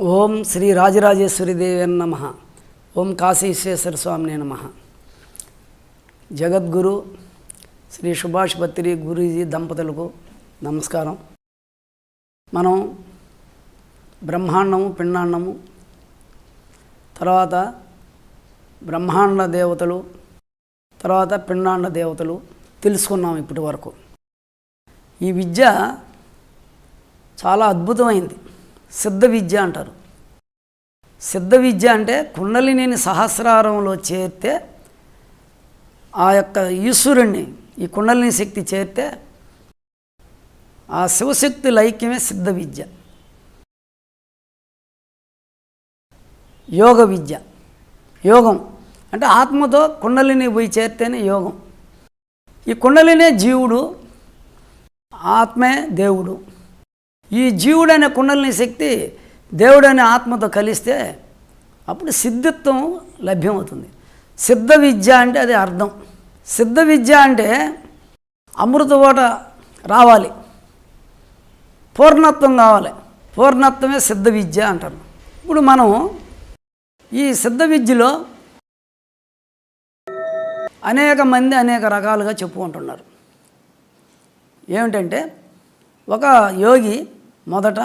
ఓం శ్రీ రాజరాజేశ్వరి దేవి నమ. ఓం కాశీశ్వేశ్వర స్వామిని నమ. జగద్గురు శ్రీ సుభాష్ భత్రి గురూజీ దంపతులకు నమస్కారం. మనం బ్రహ్మాండము పిండాండము తర్వాత బ్రహ్మాండ దేవతలు తర్వాత పిండాండ దేవతలు తెలుసుకున్నాం ఇప్పటి వరకు. ఈ విద్య చాలా అద్భుతమైంది. సిద్ధ విద్య అంటారు. సిద్ధ విద్య అంటే కుండలిని సహస్రారంలో చేరితే ఆ యొక్క ఈశ్వరుణ్ణి ఈ కుండలిని శక్తి చేరితే ఆ శివశక్తి లైక్యమే సిద్ధ విద్య యోగ విద్య. యోగం అంటే ఆత్మతో కుండలిని పోయి చేరితేనే యోగం. ఈ కుండలినే జీవుడు ఆత్మే దేవుడు. ఈ జీవుడనే కుండలిని శక్తి దేవుడనే ఆత్మతో కలిస్తే అప్పుడు సిద్ధిత్వం లభ్యమవుతుంది. సిద్ధ విద్య అంటే అది అర్థం. సిద్ధ విద్య అంటే అమృత ఓట రావాలి. పూర్ణత్వం కావాలి. పూర్ణత్వమే సిద్ధ విద్య అంటారు. ఇప్పుడు మనం ఈ సిద్ధ విద్యలో అనేక మంది అనేక రకాలుగా చెప్పుకుంటున్నారు. ఏమిటంటే ఒక యోగి మొదట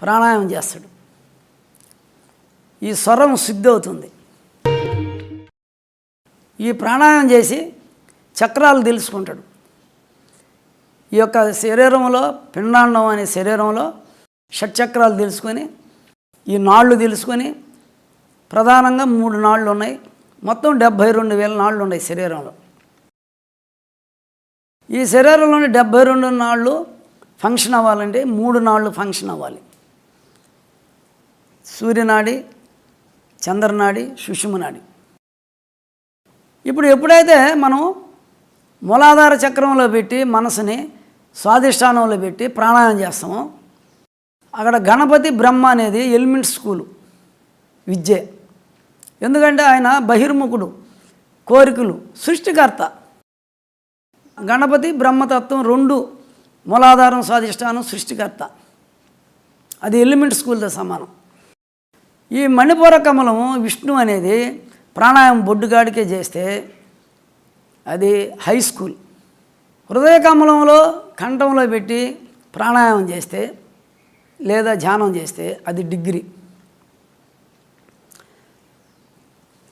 ప్రాణాయామం చేస్తాడు. ఈ స్వరం శుద్ధి అవుతుంది. ఈ ప్రాణాయామం చేసి చక్రాలు తెలుసుకుంటాడు. ఈ యొక్క శరీరంలో పిండాండం అనే శరీరంలో షట్చక్రాలు తెలుసుకొని ఈ నాళ్ళు తెలుసుకొని ప్రధానంగా మూడు నాళ్ళు ఉన్నాయి. మొత్తం డెబ్భై రెండు వేల నాళ్ళు ఉన్నాయి శరీరంలో. ఈ శరీరంలోని డెబ్భై రెండు నాళ్ళు ఫంక్షన్ అవ్వాలంటే మూడు నాళ్ళు ఫంక్షన్ అవ్వాలి. సూర్యనాడి చంద్రనాడి సుషుమనాడి ఇప్పుడు ఎప్పుడైతే మనం మూలాధార చక్రంలో పెట్టి మనసుని స్వాధిష్టానంలో పెట్టి ప్రాణాయామం చేస్తామో అక్కడ గణపతి బ్రహ్మ అనేది ఎలిమెంట్ స్కూలు విద్య. ఎందుకంటే ఆయన బహిర్ముఖుడు కోరికలు సృష్టికర్త. గణపతి బ్రహ్మతత్వం రెండు మూలాధారం స్వాధిష్టానం సృష్టికర్త. అది ఎలిమెంట్ స్కూల్తో సమానం. ఈ మణిపూర కమలము విష్ణు అనేది ప్రాణాయామం బొడ్డుగాడికే చేస్తే అది హై స్కూల్. హృదయ కమలంలో కంఠంలో పెట్టి ప్రాణాయామం చేస్తే లేదా ధ్యానం చేస్తే అది డిగ్రీ.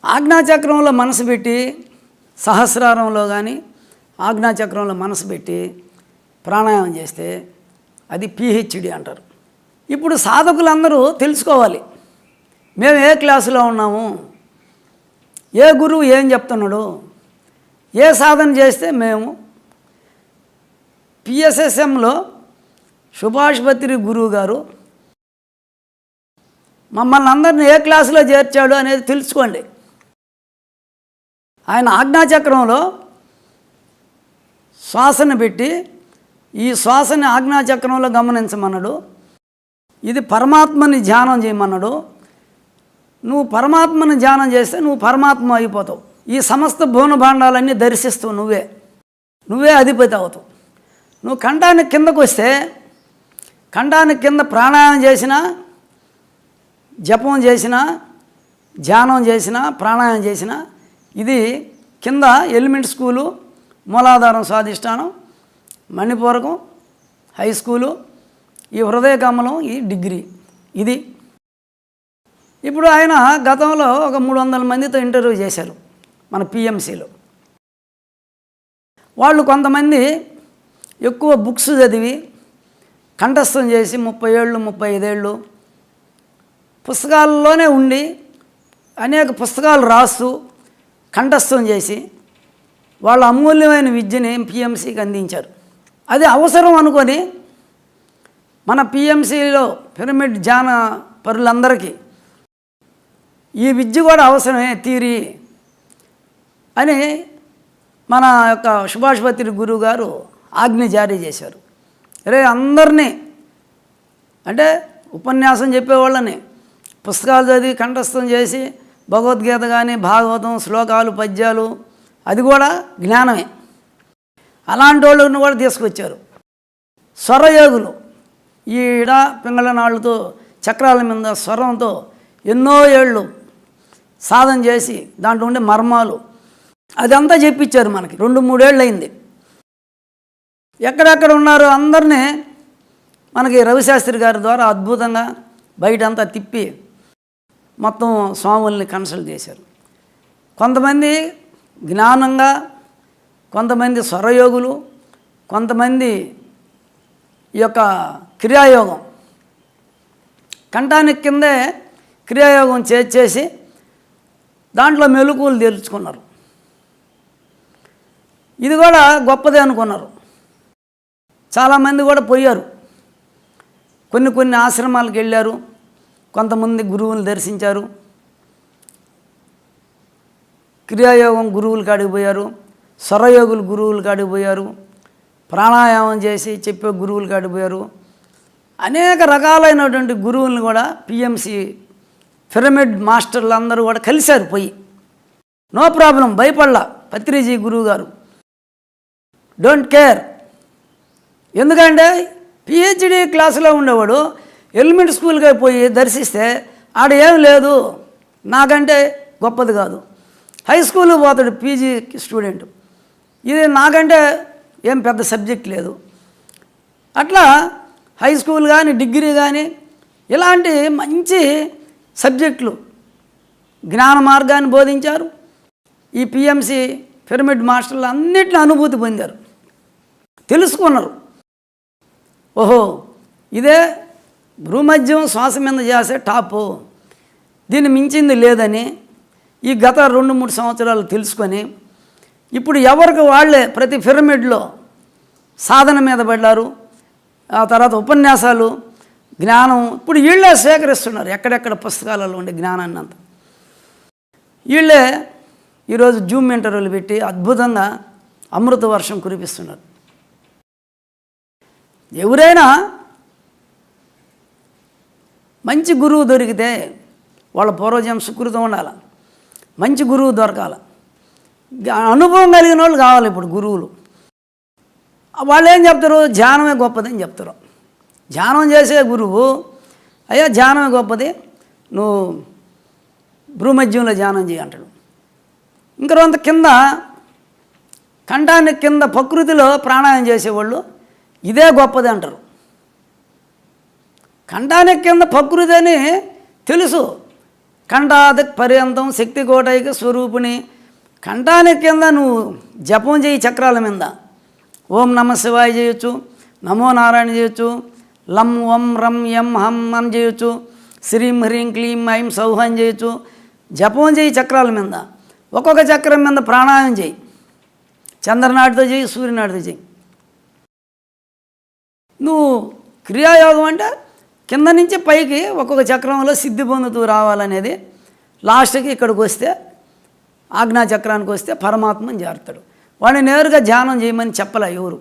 ఆజ్ఞాచక్రంలో మనసు పెట్టి సహస్రారంలో కానీ ఆజ్ఞాచక్రంలో మనసు పెట్టి ప్రాణాయామం చేస్తే అది పిహెచ్డి అంటారు. ఇప్పుడు సాధకులందరూ తెలుసుకోవాలి. మేము ఏ క్లాసులో ఉన్నాము? ఏ గురువు ఏం చెప్తున్నాడు? ఏ సాధన చేస్తే మేము? పిఎస్ఎస్ఎంలో సుభాష్ భత్రి గురువు గారు మమ్మల్ని అందరిని ఏ క్లాసులో చేర్చాడు అనేది తెలుసుకోండి. ఆయన ఆజ్ఞాచక్రంలో శ్వాసను పెట్టి ఈ శ్వాసని ఆజ్ఞాచక్రంలో గమనించమన్నాడు. ఇది పరమాత్మని ధ్యానం చేయమన్నాడు. నువ్వు పరమాత్మని ధ్యానం చేస్తే నువ్వు పరమాత్మ అయిపోతావు. ఈ సమస్త భువన భాండాలన్నీ దర్శిస్తావు నువ్వే. నువ్వే అధిపతి అవుతావు. నువ్వు ఖండానికి కిందకు వస్తే ఖండానికి కింద ప్రాణాయామం చేసినా జపం చేసినా ధ్యానం చేసినా ప్రాణాయామం చేసినా ఇది కింద ఎలిమెంట్ స్కూలు మూలాధారం స్వాధిష్టానం మణిపూరకం హై స్కూలు ఈ హృదయ కమలం ఈ డిగ్రీ. ఇది. ఇప్పుడు ఆయన గతంలో ఒక మూడు వందల మందితో ఇంటర్వ్యూ చేశారు మన పిఎంసీలో. వాళ్ళు కొంతమంది ఎక్కువ బుక్స్ చదివి కంఠస్థం చేసి ముప్పై ఏళ్ళు ముప్పై ఐదేళ్ళు పుస్తకాల్లోనే ఉండి అనేక పుస్తకాలు రాస్తూ కంఠస్థం చేసి వాళ్ళ అమూల్యమైన విద్యని పిఎంసీకి అందించారు. అది అవసరం అనుకొని మన పిఎంసిలో పిరమిడ్ జాన పరులందరికీ ఈ విద్య కూడా అవసరమే తీరి అని మన యొక్క సుభాష్ భత్రి గురువు గారు ఆజ్ఞ జారీ చేశారు. రే అందరినీ అంటే ఉపన్యాసం చెప్పేవాళ్ళని పుస్తకాలు చదివి కంఠస్థం చేసి భగవద్గీత కానీ భాగవతం శ్లోకాలు పద్యాలు అది కూడా జ్ఞానమే. అలాంటి వాళ్ళని కూడా తీసుకొచ్చారు. స్వరయోగులు. ఈడ పింగళనాళ్ళతో చక్రాల మీద స్వరంతో ఎన్నో ఏళ్ళు సాధన చేసి దాంట్లో ఉండే మర్మాలు. అదంతా చెప్పించారు మనకి. రెండు మూడేళ్ళు అయింది ఎక్కడెక్కడ ఉన్నారో అందరినీ మనకి రవిశాస్త్రి గారి ద్వారా అద్భుతంగా బయటంతా తిప్పి మొత్తం స్వాముల్ని కన్సల్ట్ చేశారు. కొంతమంది జ్ఞానంగా కొంతమంది స్వరయోగులు కొంతమంది ఈ యొక్క క్రియాయోగం. కంఠానికి కిందే క్రియాయోగం చేసి దాంట్లో మెలకువలు తెరుచుకున్నారు ఇది కూడా గొప్పదే అనుకున్నారు. చాలామంది కూడా పోయారు. కొన్ని కొన్ని ఆశ్రమాలకు వెళ్ళారు. కొంతమంది గురువులు దర్శించారు. క్రియాయోగం గురువులు కాడికి పోయారు. స్వరయోగులు గురువులు కాడిపోయారు ప్రాణాయామం చేసి చెప్పే గురువులు కాడిపోయారు అనేక రకాలైనటువంటి గురువులను కూడా పిఎంసి పిరమిడ్ మాస్టర్లు అందరూ కూడా కలిశారు పోయి. నో ప్రాబ్లం భయపడలా పత్రిజీ గురువు గారు డోంట్ కేర్. ఎందుకంటే పిహెచ్డి క్లాసులో ఉండేవాడు ఎలిమెంట్ స్కూల్కి పోయి దర్శిస్తే ఆడ ఏం లేదు. నాకంటే గొప్పది కాదు. హై స్కూల్కి పోతాడు పీజీ స్టూడెంట్. ఇది నాకంటే ఏం పెద్ద సబ్జెక్ట్ లేదు. అట్లా హై స్కూల్ కానీ డిగ్రీ కానీ ఇలాంటి మంచి సబ్జెక్టులు జ్ఞాన మార్గాన్ని బోధించారు. ఈ పిఎంసి పిరమిడ్ మాస్టర్లు అన్నిటిని అనుభూతి పొందారు. తెలుసుకున్నారు. ఓహో ఇదే భూమధ్యం శ్వాస మీద చేసే టాపు. దీన్ని మించింది లేదని ఈ గత రెండు మూడు సంవత్సరాలు తెలుసుకొని ఇప్పుడు ఎవరికి వాళ్ళే ప్రతి పిరమిడ్లో సాధన మీద పడ్డారు ఆ తర్వాత ఉపన్యాసాలు జ్ఞానం ఇప్పుడు వీళ్ళే సేకరిస్తున్నారు ఎక్కడెక్కడ పుస్తకాలలో ఉండే జ్ఞానాన్ని అంతా. వీళ్ళే ఈరోజు జూమ్ ఇంటర్వ్యూలు పెట్టి అద్భుతంగా అమృత వర్షం కురిపిస్తున్నారు. ఎవరైనా మంచి గురువు దొరికితే వాళ్ళ పూర్వజం సుకృతం ఉండాలి మంచి గురువు దొరకాలి. అనుభవం కలిగిన వాళ్ళు కావాలి ఇప్పుడు గురువులు. వాళ్ళు ఏం చెప్తారు? ధ్యానమే గొప్పదని చెప్తారు. ధ్యానం చేసే గురువు అయ్యా ధ్యానమే గొప్పది నువ్వు భ్రూమధ్యంలో ధ్యానం చేయి అంటాడు. ఇంకా కొంత కింద కంఠానికి కింద ప్రకృతిలో ప్రాణాయామం చేసేవాళ్ళు ఇదే గొప్పది అంటారు. కంఠానికి కింద ప్రకృతి అని తెలుసు. కంఠాది పర్యంతం శక్తి కోటైక స్వరూపిణి కంఠానికి కింద నువ్వు జపం చేయి చక్రాల మీద. ఓం నమ శివాయ చేయొచ్చు నమో నారాయణ చేయొచ్చు లం వం రం యం హం అని చేయొచ్చు శ్రీం హ్రీం క్లీం ఐం సౌహం చేయొచ్చు జపం చేయి చక్రాల మీద. ఒక్కొక్క చక్రం మీద ప్రాణాయామం చేయి. చంద్రనాటితో చేయి సూర్యనాటితో చేయి. నువ్వు క్రియాయోగం అంటే కింద నుంచి పైకి ఒక్కొక్క చక్రంలో సిద్ధి పొందుతూ రావాలనేది. లాస్ట్కి ఇక్కడికి వస్తే ఆజ్ఞా చక్రానికి వస్తే పరమాత్మని చేరుతాడు. వాడిని నేరుగా ధ్యానం చేయమని చెప్పలే ఎవరు.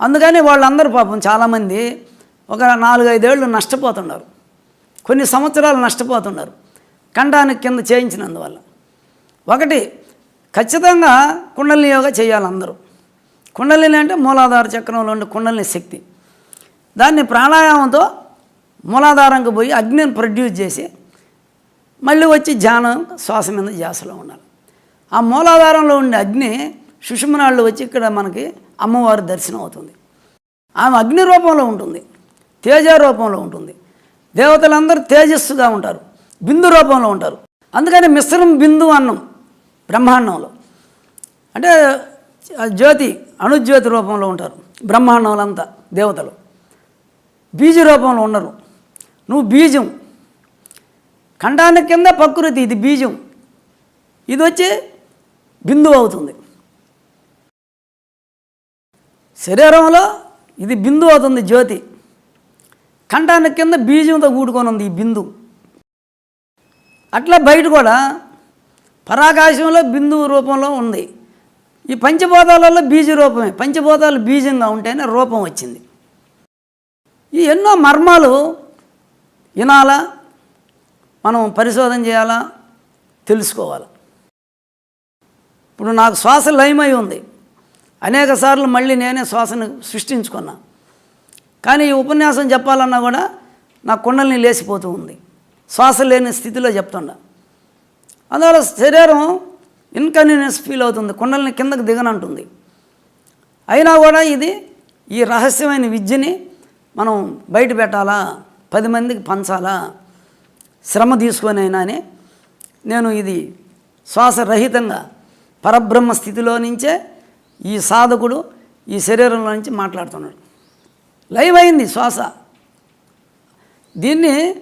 అందుకని వాళ్ళందరూ పాపం చాలామంది ఒక నాలుగైదేళ్ళు నష్టపోతున్నారు. కొన్ని సంవత్సరాలు నష్టపోతున్నారు. కంఠానికి కింద చేయించినందువల్ల. ఒకటి ఖచ్చితంగా కుండలిని యోగా చేయాలి అందరూ. కుండలిని అంటే మూలాధార చక్రంలో ఉండే కుండలిని శక్తి. దాన్ని ప్రాణాయామంతో మూలాధారంకి పోయి అగ్నిని ప్రొడ్యూస్ చేసి మళ్ళీ వచ్చి ధ్యానం శ్వాస మీద ధ్యాసలో ఉండాలి. ఆ మూలాధారంలో ఉండే అగ్ని సుషుమనాళ్ళు వచ్చి ఇక్కడ మనకి అమ్మవారి దర్శనం అవుతుంది. ఆమె అగ్ని రూపంలో ఉంటుంది తేజ రూపంలో ఉంటుంది. దేవతలందరూ తేజస్సుగా ఉంటారు బిందు రూపంలో ఉంటారు. అందుకని మిశ్రం బిందు అన్నం బ్రహ్మాండంలో. అంటే జ్యోతి అణుజ్యోతి రూపంలో ఉంటారు బ్రహ్మాండంలంతా దేవతలు. బీజ రూపంలో ఉండరు. నువ్వు బీజం ఖండాన్ని కింద ప్రకృతి ఇది బీజం. ఇది వచ్చి బిందువు అవుతుంది శరీరంలో ఇది బిందువు అవుతుంది జ్యోతి. కంఠానికి కింద బీజంతో కూడుకొని ఉంది ఈ బిందు. అట్లా బయట కూడా పరాకాశంలో బిందువు రూపంలో ఉంది. ఈ పంచభూతాలలో బీజ రూపమే. పంచభూతాలు బీజంగా ఉంటేనే రూపం వచ్చింది. ఈ ఎన్నో మర్మాలు వినాలా? మనం పరిశోధన చేయాలా? తెలుసుకోవాలి? ఇప్పుడు నాకు శ్వాస లయమై ఉంది. అనేక సార్లు మళ్ళీ నేనే శ్వాసను సృష్టించుకున్నా. కానీ ఈ ఉపన్యాసం చెప్పాలన్నా కూడా నా కుండల్ని లేచిపోతూ ఉంది. శ్వాస లేని స్థితిలో చెప్తుండా. అందువల్ల శరీరం ఇన్కన్వీనియన్స్ ఫీల్ అవుతుంది. కుండల్ని కిందకు దిగనంటుంది. అయినా కూడా ఇది ఈ రహస్యమైన విద్యని మనం బయట పెట్టాలా? పది మందికి పంచాలా? శ్రమ తీసుకొని అయినా అని నేను ఇది శ్వాసరహితంగా పరబ్రహ్మ స్థితిలో నుంచే ఈ సాధకుడు ఈ శరీరంలో నుంచి మాట్లాడుతున్నాడు. లైవ్ అయింది శ్వాస. దీన్ని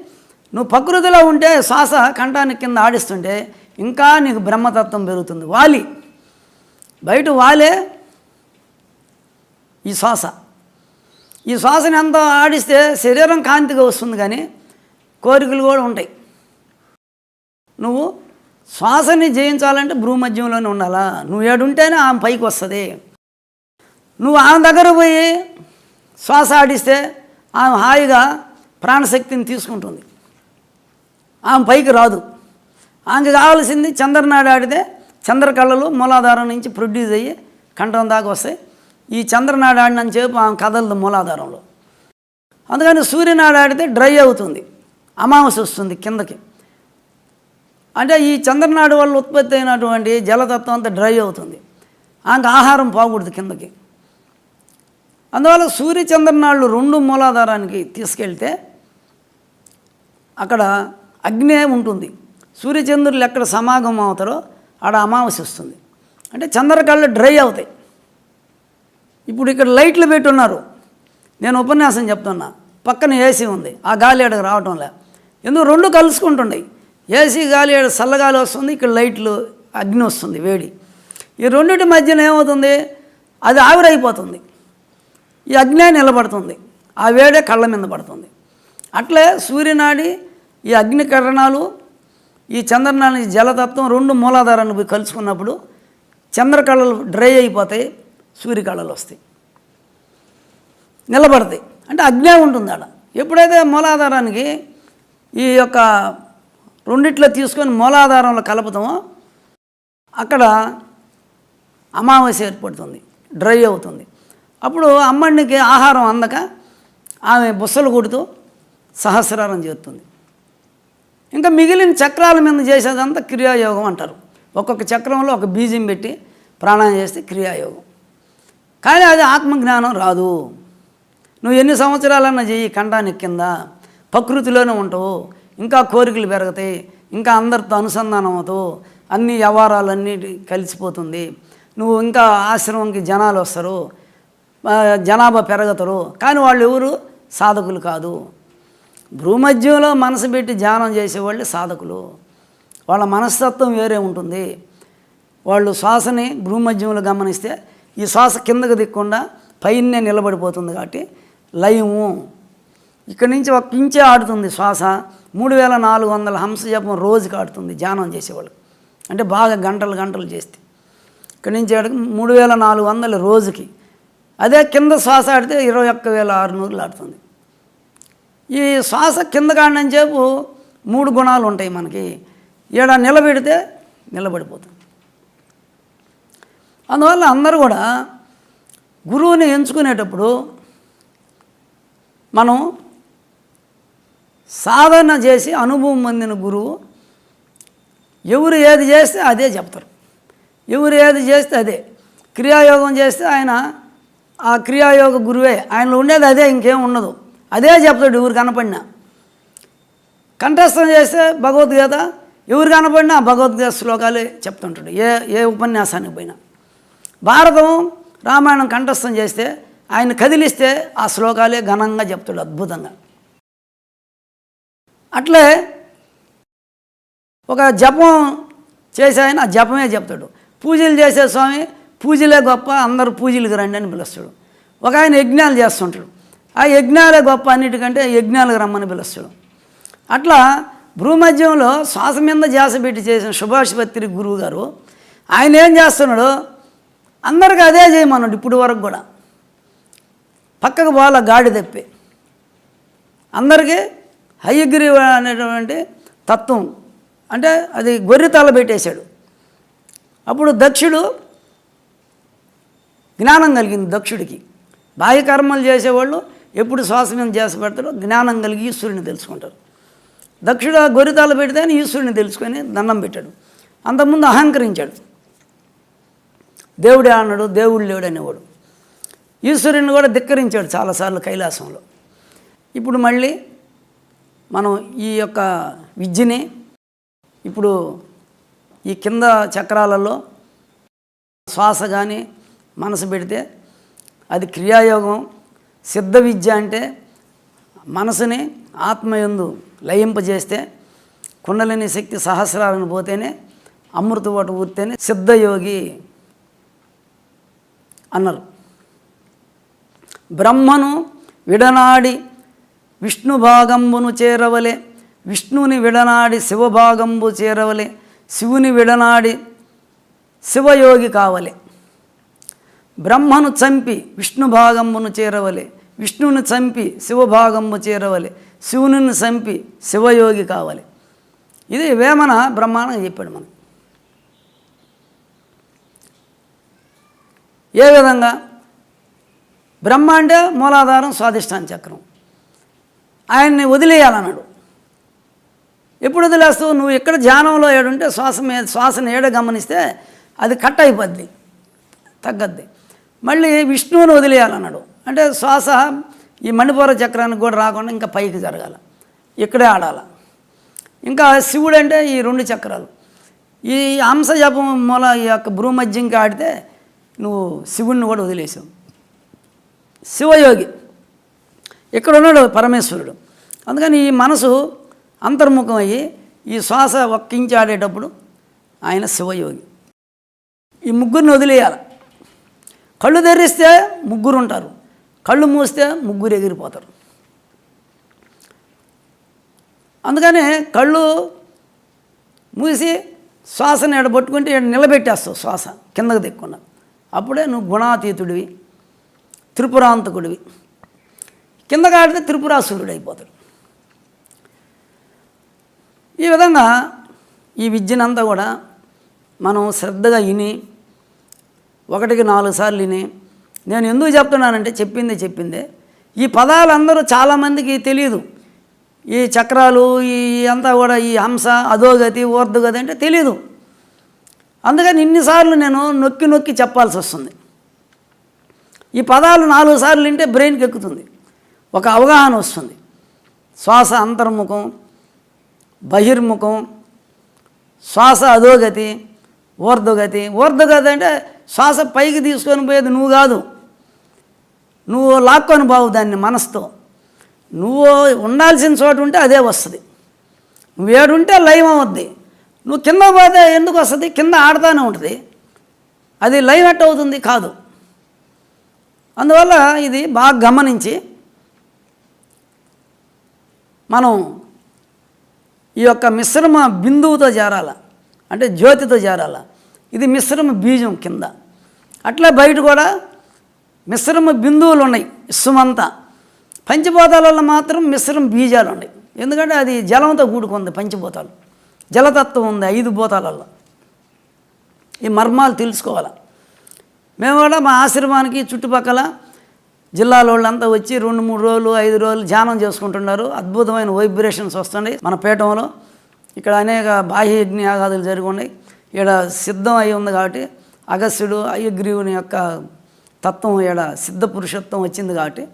నువ్వు ప్రకృతిలో ఉంటే శ్వాస కంఠానికి కింద ఆడిస్తుంటే ఇంకా నీకు బ్రహ్మతత్వం పెరుగుతుంది. వాలి. బయట వాలే ఈ శ్వాస. ఈ శ్వాసని ఎంత ఆడిస్తే శరీరం కాంతిగా వస్తుంది కానీ కోరికలు కూడా ఉంటాయి. నువ్వు శ్వాసని జయించాలంటే భూమధ్యంలోనే ఉండాలా? నువ్వు ఏడుంటేనే ఆమె పైకి వస్తుంది. నువ్వు ఆమె దగ్గర పోయి శ్వాస ఆడిస్తే ఆమె హాయిగా ప్రాణశక్తిని తీసుకుంటుంది. ఆమె పైకి రాదు. ఆమెకి కావాల్సింది చంద్రనాడు ఆడితే చంద్రకళలు మూలాధారం నుంచి ప్రొడ్యూస్ అయ్యి కంఠం దాకా వస్తాయి. ఈ చంద్రనాడు ఆడినని చెప్పి ఆమె కదలదు మూలాధారంలో. అందుకని సూర్యనాడు ఆడితే డ్రై అవుతుంది. అమావాస్య వస్తుంది కిందకి. అంటే ఈ చంద్రనాడు వల్ల ఉత్పత్తి అయినటువంటి జలతత్వం అంతా డ్రై అవుతుంది. ఆమెకు ఆహారం పోకూడదు కిందకి. అందువల్ల సూర్య చంద్రనాళ్ళు రెండు మూలాధారానికి తీసుకెళ్తే అక్కడ అగ్నే ఉంటుంది. సూర్యచంద్రులు ఎక్కడ సమాగమం అవుతారో ఆడ అమావాస్య వస్తుంది. అంటే చంద్రకళ్ళు డ్రై అవుతాయి. ఇప్పుడు ఇక్కడ లైట్లు పెట్టున్నారు. నేను ఉపన్యాసం చెప్తున్నా. పక్కన ఏసీ ఉంది. ఆ గాలి అడగ రావటం లే ఎందుకు రెండు కలుసుకుంటున్నాయి ఏసీ గాలి ఏడ చల్లగాలి వస్తుంది ఇక్కడ లైట్లు అగ్ని వస్తుంది వేడి. ఈ రెండింటి మధ్యన ఏమవుతుంది? అది ఆవిరైపోతుంది. ఈ అగ్నే నిలబడుతుంది. ఆ వేడే కళ్ళ మీద పడుతుంది. అట్లే సూర్యనాడి ఈ అగ్ని కిరణాలు ఈ చంద్రనాడి జలతత్వం రెండు మూలాధారాన్ని పోయి కలుసుకున్నప్పుడు చంద్రకళలు డ్రై అయిపోతాయి సూర్యకళలు వస్తాయి. నిలబడతాయి. అంటే అగ్నే ఉంటుంది ఆడ. ఎప్పుడైతే మూలాధారానికి ఈ యొక్క రెండిట్లో తీసుకొని మూలాధారంలో కలుపుతామో. అక్కడ అమావాస్య ఏర్పడుతుంది డ్రై అవుతుంది. అప్పుడు అమ్మడికి ఆహారం అందక ఆమె బుస్సలు కొడుతూ సహస్రారం చేస్తుంది. ఇంకా మిగిలిన చక్రాల మీద చేసేదంతా క్రియాయోగం అంటారు. ఒక్కొక్క చక్రంలో ఒక బీజం పెట్టి ప్రాణాయం చేస్తే క్రియాయోగం. కానీ అది ఆత్మజ్ఞానం రాదు. నువ్వు ఎన్ని సంవత్సరాలన్నా చెయ్యి కండానికి కింద ప్రకృతిలోనే ఉంటావు. ఇంకా కోరికలు పెరుగుతాయి ఇంకా అందరితో అనుసంధానం అవుతావు అన్ని వ్యవహారాలన్నీ కలిసిపోతుంది. నువ్వు ఇంకా ఆశ్రమంకి జనాలు వస్తారు జనాభా పెరగతారు కానీ వాళ్ళు ఎవరు? సాధకులు కాదు. భూమధ్యంలో మనసు పెట్టి ధ్యానం చేసేవాళ్ళు సాధకులు. వాళ్ళ మనస్తత్వం వేరే ఉంటుంది. వాళ్ళు శ్వాసని భూమధ్యంలో గమనిస్తే ఈ శ్వాస కిందకు దిక్కుండా పైనే నిలబడిపోతుంది కాబట్టి లయము. ఇక్కడి నుంచి ఒక ఇంచే ఆడుతుంది శ్వాస. మూడు వేల నాలుగు వందల హంస జపం రోజుకి ఆడుతుంది ధ్యానం చేసేవాళ్ళు. అంటే బాగా గంటలు గంటలు చేస్తే. ఇక్కడి నుంచి ఆడికి మూడు వేల నాలుగు వందల రోజుకి. అదే కింద శ్వాస ఆడితే ఇరవై ఒక్క వేల ఆరు నూరులు ఆడుతుంది. ఈ శ్వాస కింద కాడని చెప్పు మూడు గుణాలు ఉంటాయి మనకి. ఈడ నిలబెడితే నిలబడిపోతుంది. అందువల్ల అందరూ కూడా గురువుని ఎంచుకునేటప్పుడు మనం సాధన చేసి అనుభవం పొందిన గురువు ఎవరు ఏది చేస్తే అదే చెప్తారు. ఎవరు ఏది చేస్తే అదే. క్రియాయోగం చేస్తే ఆయన ఆ క్రియాయోగ గురువే. ఆయనలో ఉండేది అదే ఇంకేం ఉండదు. అదే చెప్తాడు ఎవరు కనపడినా. కంఠస్థం చేస్తే భగవద్గీత ఎవరు కనపడినా భగవద్గీత శ్లోకాలే చెప్తుంటాడు. ఏ ఏ ఉపన్యాసానికి పోయినా. భారతం రామాయణం కంఠస్థం చేస్తే ఆయన కదిలిస్తే ఆ శ్లోకాలే ఘనంగా చెప్తాడు అద్భుతంగా. అట్లే ఒక జపం చేసే ఆయన ఆ జపమే చెప్తాడు. పూజలు చేసే స్వామి పూజలే గొప్ప అందరూ పూజలకు రండి అని పిలుస్తాడు. ఒక ఆయన యజ్ఞాలు చేస్తుంటాడు. ఆ యజ్ఞాలే గొప్ప అన్నిటికంటే యజ్ఞాలకు రమ్మని పిలుస్తాడు. అట్లా భూమధ్యంలో శ్వాస మీద ధ్యాస పెట్టి చేసిన సుభాష్ గురువు గారు ఆయన ఏం చేస్తున్నాడు? అందరికీ అదే చేయమన్నాడు ఇప్పుడు వరకు కూడా. పక్కకు పోవాల గాడి తప్పి. అందరికీ హయగ్రీవ అనేటువంటి తత్వం అంటే అది గొర్రె తల పెట్టేశాడు. అప్పుడు దక్షుడు జ్ఞానం కలిగింది దక్షుడికి. బాహ్యకర్మలు చేసేవాళ్ళు ఎప్పుడు శ్వాస మీద చేసి పెడతాడో జ్ఞానం కలిగి ఈశ్వరుని తెలుసుకుంటారు. దక్షుడు ఆ గొరితాలు పెడితే ఆయన ఈశ్వరుని తెలుసుకొని దండం పెట్టాడు. అంతకుముందు అహంకరించాడు. దేవుడే అన్నాడు దేవుడు లేడు అనేవాడు. ఈశ్వరుని కూడా ధిక్కరించాడు చాలాసార్లు కైలాసంలో. ఇప్పుడు మళ్ళీ మనం ఈ యొక్క విద్యని ఇప్పుడు ఈ కింద చక్రాలలో శ్వాస కానీ మనసు పెడితే అది క్రియాయోగం. సిద్ధ విద్య అంటే మనసుని ఆత్మయందు లయింపజేస్తే కుండలిని శక్తి సహస్రాలను పోతేనే అమృత ఊరితేనే సిద్ధయోగి అన్నారు. బ్రహ్మను విడనాడి విష్ణు భాగంబును చేరవలే విష్ణుని విడనాడి శివభాగంబు చేరవలే శివుని విడనాడి శివయోగి కావలే. బ్రహ్మను చంపి విష్ణు భాగంబును చేరవలే విష్ణుని చంపి శివభాగంబు చేరవలే శివుని చంపి శివయోగి కావాలి. ఇది వేమన బ్రహ్మాండంగా చెప్పాడు మనం ఏ విధంగా? బ్రహ్మ అంటే మూలాధారం స్వాధిష్టాన చక్రం. ఆయన్ని వదిలేయాలన్నాడు. ఎప్పుడు వదిలేస్తావు? నువ్వు ఎక్కడ ధ్యానంలో ఏడుంటే శ్వాస మీద శ్వాసను ఏడ గమనిస్తే అది కట్ అయిపోద్ది తగ్గద్ది. మళ్ళీ విష్ణువుని వదిలేయాలన్నాడు. అంటే శ్వాస ఈ మణిపూర చక్రానికి కూడా రాకుండా ఇంకా పైకి జరగాల ఇక్కడే ఆడాల. ఇంకా శివుడు అంటే ఈ రెండు చక్రాలు. ఈ హంస జపం మూల ఈ యొక్క భ్రూమధ్యంకి ఆడితే నువ్వు శివుణ్ణి కూడా వదిలేసావు. శివయోగి. ఇక్కడ ఉన్నాడు పరమేశ్వరుడు. అందుకని ఈ మనసు అంతర్ముఖం అయ్యి ఈ శ్వాస ఒక్కించి ఆడేటప్పుడు ఆయన శివయోగి. ఈ ముగ్గురిని వదిలేయాలి. కళ్ళు తెరిస్తే ముగ్గురు ఉంటారు కళ్ళు మూస్తే ముగ్గురు ఎగిరిపోతారు. అందుకని కళ్ళు మూసి శ్వాసను ఎడబట్టుకుంటే ఈడ నిలబెట్టేస్తావు శ్వాస కిందకు దిక్కుండా అప్పుడే నువ్వు గుణాతీతుడివి త్రిపురాంతకుడివి. కింద కాడితే త్రిపురాసురుడు అయిపోతాడు ఈ విధంగా ఈ విద్యనంతా కూడా మనం శ్రద్ధగా విని ఒకటికి నాలుగు సార్లు విని నేను ఎందుకు చెప్తున్నానంటే చెప్పిందే చెప్పిందే. ఈ పదాలు అందరూ చాలామందికి తెలియదు ఈ చక్రాలు ఈ అంతా కూడా ఈ హంస అధోగతి ఊర్ధగతి అంటే తెలియదు అందుకని ఇన్నిసార్లు నేను నొక్కి నొక్కి చెప్పాల్సి వస్తుంది ఈ పదాలు నాలుగు సార్లు వింటే బ్రెయిన్కి ఎక్కుతుంది. ఒక అవగాహన వస్తుంది. శ్వాస అంతర్ముఖం బహిర్ముఖం శ్వాస అధోగతి ఊర్ధగతి ఊర్ధగతి అంటే శ్వాస పైకి తీసుకొని పోయేది నువ్వు కాదు. నువ్వు లాక్కొని బావు దాన్ని మనసుతో. నువ్వు ఉండాల్సిన చోటు ఉంటే అదే వస్తుంది. నువ్వు ఏడుంటే లయం అవుద్ది. నువ్వు కింద పోతే ఎందుకు వస్తుంది? కింద ఆడుతూనే ఉంటుంది. అది లైవ్ ఎట్ అవుతుంది? కాదు. అందువల్ల ఇది బాగా గమనించి మనం ఈ యొక్క మిశ్రమ బిందువుతో చేరాల అంటే జ్యోతితో చేరాల ఇది మిశ్రమ బీజం కింద. అట్లా బయట కూడా మిశ్రమ బిందువులు ఉన్నాయి విశ్వమంతా పంచభూతాలలో మాత్రం మిశ్రమ బీజాలు ఉన్నాయి. ఎందుకంటే అది జలంతో కూడుకుంది పంచభూతాలు. జలతత్వం ఉంది ఐదు భూతాలలో ఈ మర్మాలు తెలుసుకోవాలి? మేము కూడా మా ఆశ్రమానికి చుట్టుపక్కల జిల్లాలో వాళ్ళంతా వచ్చి రెండు మూడు రోజులు ఐదు రోజులు ధ్యానం చేసుకుంటున్నారు. అద్భుతమైన వైబ్రేషన్స్ వస్తున్నాయి మన పీఠంలో. ఇక్కడ అనేక బాహ్య యజ్ఞయాగాదులు జరిగి ఉన్నాయి ఇక్కడ సిద్ధం అయి ఉంది కాబట్టి అగస్యుడు అయ్యగ్రీవుని యొక్క తత్వం ఇక్కడ సిద్ధ పురుషత్వం వచ్చింది కాబట్టి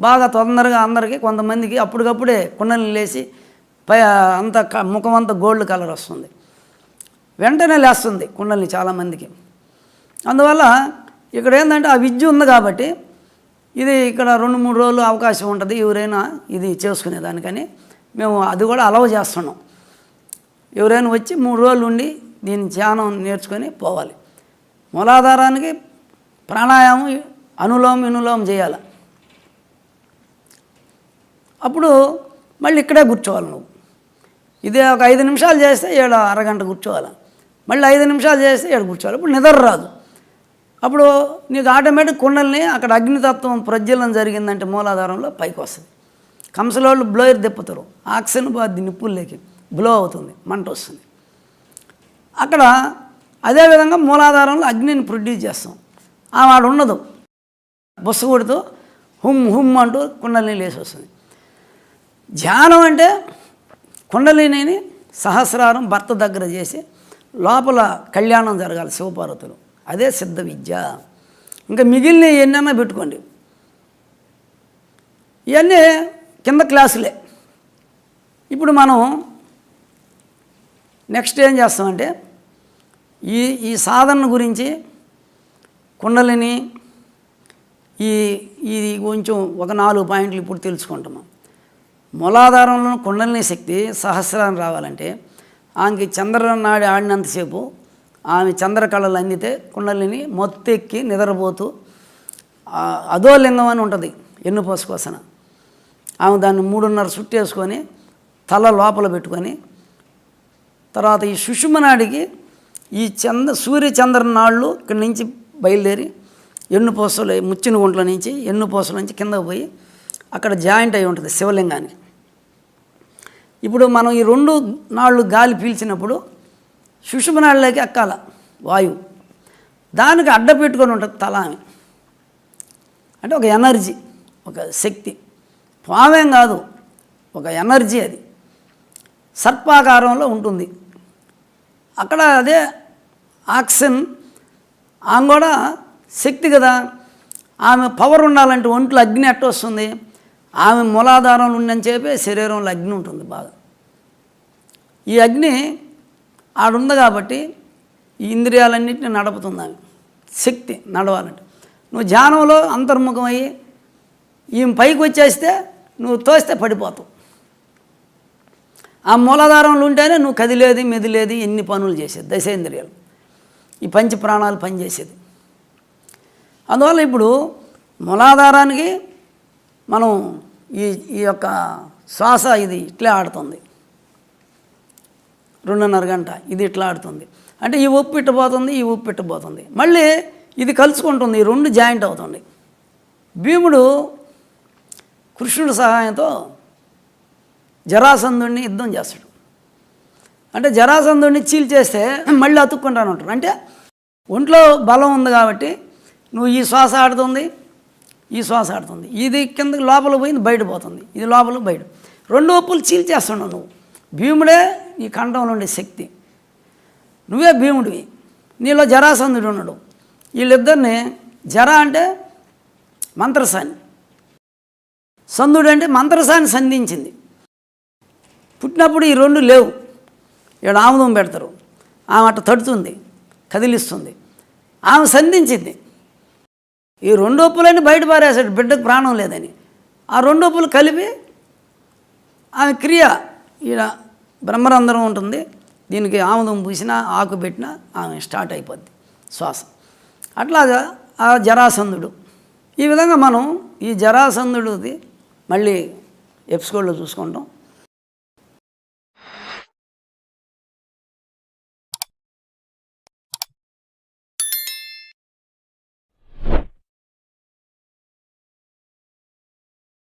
బాగా తొందరగా అందరికీ కొంతమందికి అప్పటికప్పుడే కుండలు లేచి పై అంత క- ముఖం అంతా గోల్డ్ కలర్ వస్తుంది. వెంటనే లేస్తుంది కుండల్ని చాలామందికి. అందువల్ల ఇక్కడ ఏంటంటే ఆ విద్య ఉంది కాబట్టి ఇది ఇక్కడ రెండు మూడు రోజులు అవకాశం ఉంటుంది ఎవరైనా ఇది చేసుకునేదానికని మేము అది కూడా అలవ చేస్తున్నాం. ఎవరైనా వచ్చి మూడు రోజులు ఉండి దీని ధ్యానం నేర్చుకొని పోవాలి. మూలాధారానికి ప్రాణాయామం అనులోమం వినులోమం చేయాలి. అప్పుడు మళ్ళీ ఇక్కడే కూర్చోవాలి నువ్వు. ఇదే ఒక ఐదు నిమిషాలు చేస్తే ఏడు అరగంట కూర్చోవాలి. మళ్ళీ ఐదు నిమిషాలు చేస్తే ఏడు కూర్చోవాలి. ఇప్పుడు నిద్ర రాదు. అప్పుడు నీకు ఆటోమేటిక్ కుండల్ని అక్కడ అగ్నితత్వం ప్రజ్వలనం జరిగిందంటే మూలాధారంలో పైకి వస్తుంది. కంసలోళ్ళు బ్లోయర్ తిప్పుతారు ఆక్సిజన్ పోద్ది నిప్పుల్లోకి బ్లో అవుతుంది మంట వస్తుంది. అక్కడ అదేవిధంగా మూలాధారంలో అగ్నిని ప్రొడ్యూస్ చేస్తాం. ఆ వాడు ఉండదు. కొడుతూ హుమ్ హుమ్ అంటూ కుండలిని లేచి వస్తుంది. ధ్యానం అంటే కుండలిని సహస్రారం భర్త దగ్గర చేసి లోపల కళ్యాణం జరగాలి శివపార్వతులు. అదే సిద్ధ విద్య. ఇంకా మిగిలిన ఎన్నైనా పెట్టుకోండి. ఇవన్నీ కింద క్లాసులే. ఇప్పుడు మనం నెక్స్ట్ ఏం చేస్తామంటే ఈ ఈ సాధన గురించి కుండలిని ఈ ఇది కొంచెం ఒక నాలుగు పాయింట్లు ఇప్పుడు తెలుసుకుంటాము మూలాధారంలో కుండలిని శక్తి సహస్రాన్ని రావాలంటే ఆమెకి చంద్రనాడి ఆడినంతసేపు ఆమె చంద్రకళలు అందితే కుండలిని మొత్తెక్కి నిద్రపోతూ ఆ అధోలింగం అని ఉంటుంది ఎన్నుపోసుకోసన ఆమె దాన్ని మూడున్నర చుట్టేసుకొని తల లోపల పెట్టుకొని తర్వాత ఈ సుషుమనాడికి ఈ చంద్ర సూర్య చంద్ర నాళ్ళు ఇక్కడి నుంచి బయలుదేరి ఎన్నుపూసలు ముచ్చిన గుంట్ల నుంచి ఎన్నుపూసల నుంచి కిందకు పోయి అక్కడ జాయింట్ అయి ఉంటుంది శివలింగానికి. ఇప్పుడు మనం ఈ రెండు నాళ్ళు గాలి పీల్చినప్పుడు సుషుమనాళ్ళకి ఎక్కాల వాయువు. దానికి అడ్డ పెట్టుకొని ఉంటుంది తల ఆమె అంటే ఒక ఎనర్జీ ఒక శక్తి. పామేం కాదు ఒక ఎనర్జీ అది. సర్పాకారంలో ఉంటుంది. అక్కడ అదే ఆక్సిజన్ ఆమె కూడా శక్తి కదా. ఆమె పవర్ ఉండాలంటే ఒంట్లో అగ్ని ఎట్ట వస్తుంది? ఆమె మూలాధారంలో ఉండని చెప్పి శరీరంలో అగ్ని ఉంటుంది బాగా. ఈ అగ్ని ఆడుంది కాబట్టి ఈ ఇంద్రియాలన్నింటినీ నడుపుతుంది ఆమె. శక్తి నడవాలంటే. నువ్వు ధ్యానంలో అంతర్ముఖమయ్యి ఈమె పైకి వచ్చేస్తే నువ్వు తోస్తే పడిపోతావు. ఆ మూలాధారంలో ఉంటేనే నువ్వు కదిలేది మెదిలేది ఎన్ని పనులు చేసేది దశేంద్రియాలు. ఈ పంచ ప్రాణాలు పనిచేసేది. అందువల్ల ఇప్పుడు మూలాధారానికి మనం ఈ ఈ యొక్క శ్వాస ఇది ఇట్లే ఆడుతుంది. రెండున్నర గంట ఇది ఇట్లా ఆడుతుంది. అంటే ఈ ఉప్పు ఇట్టబోతుంది ఈ ఉప్పు ఇట్టబోతుంది మళ్ళీ ఇది కలుసుకుంటుంది ఈ రెండు జాయింట్ అవుతుంది. భీముడు కృష్ణుడి సహాయంతో జరాసంధుడిని యుద్ధం చేస్తాడు. అంటే జరాసంధుడిని చీల్చేస్తే మళ్ళీ అతుక్కుంటాను అంటారు అంటే ఒంట్లో బలం ఉంది కాబట్టి నువ్వు ఈ శ్వాస ఆడుతుంది ఈ శ్వాస ఆడుతుంది. ఇది కిందకి లోపల పోయింది బయట పోతుంది. ఇది లోపల బయట రెండు ఒప్పులు చీల్చేస్తున్నావు నువ్వు. భీముడే నీ ఖండంలో ఉండే శక్తి. నువ్వే భీముడివి. నీలో జరాసంధుడు ఉన్నాడు. వీళ్ళిద్దరిని జర అంటే మంత్రసాని. సంధుడు అంటే మంత్రసాని సంధించింది. పుట్టినప్పుడు ఈ రెండు లేవు. ఇక్కడ ఆముదం పెడతారు. ఆమె అట్ట తడుతుంది కదిలిస్తుంది. ఆమె సంధించింది. ఈ రెండు ఒప్పులన్నీ బయట పారేశాడు. బిడ్డకు ప్రాణం లేదని. ఆ రెండు ఒప్పులు కలిపి ఆమె క్రియ ఈడ బ్రహ్మరంధ్రం ఉంటుంది. దీనికి ఆముదం పూసినా ఆకు పెట్టినా ఆమె స్టార్ట్ అయిపోద్ది శ్వాస. అట్లాగా ఆ జరాసంధుడు. ఈ విధంగా మనం ఈ జరాసంధుడిది మళ్ళీ ఎపిసోడ్లో చూసుకుంటాం.